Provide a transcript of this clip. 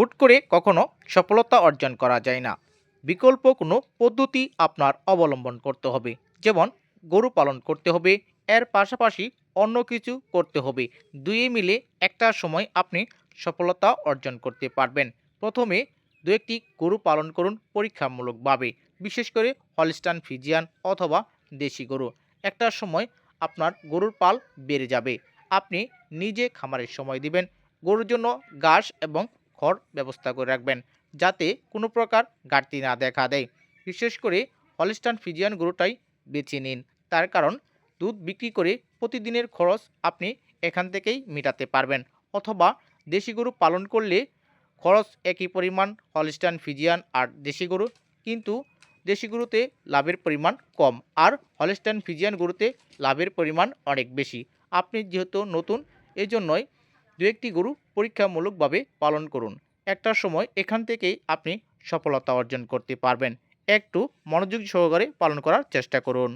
হুট করে কখনো সফলতা অর্জন করা যায় না। বিকল্প কোনো পদ্ধতি আপনার অবলম্বন করতে হবে। যেমন গরু পালন করতে হবে, এর পাশাপাশি অন্য কিছু করতে হবে। দুয়ে মিলে একটা সময় আপনি সফলতা অর্জন করতে পারবেন। প্রথমে দু একটি গরু পালন করুন পরীক্ষামূলকভাবে, বিশেষ করে হলস্টান ফিজিয়ান অথবা দেশি গরু। একটা সময় আপনার গরুর পাল বেড়ে যাবে। আপনি নিজে খামারের সময় দিবেন। গরুর জন্য ঘাস এবং খড় ব্যবস্থা করে রাখবেন যাতে কোনো প্রকার ঘাটতি না দেখা দেয়। বিশেষ করে হলস্টান ফিজিয়ান গরুটাই বেছে নিন। তার কারণ, দুধ বিক্রি করে প্রতিদিনের খরচ আপনি এখান থেকেই মেটাতে পারবেন। অথবা দেশি গরু পালন করলে খরচ একই পরিমাণ হলস্টান ফিজিয়ান আর দেশি গরু, কিন্তু দেশি গরুতে লাভের পরিমাণ কম আর হলস্টাইন ফিজিয়ান গরুতে লাভের পরিমাণ অনেক বেশি। আপনি যেহেতু নতুন, এজন্যই দু একটি গরু পরীক্ষামূলকভাবে পালন করুন। একটা সময় এখান থেকেই আপনি সফলতা অর্জন করতে পারবেন। একটু মনোযোগ সহকারে পালন করার চেষ্টা করুন।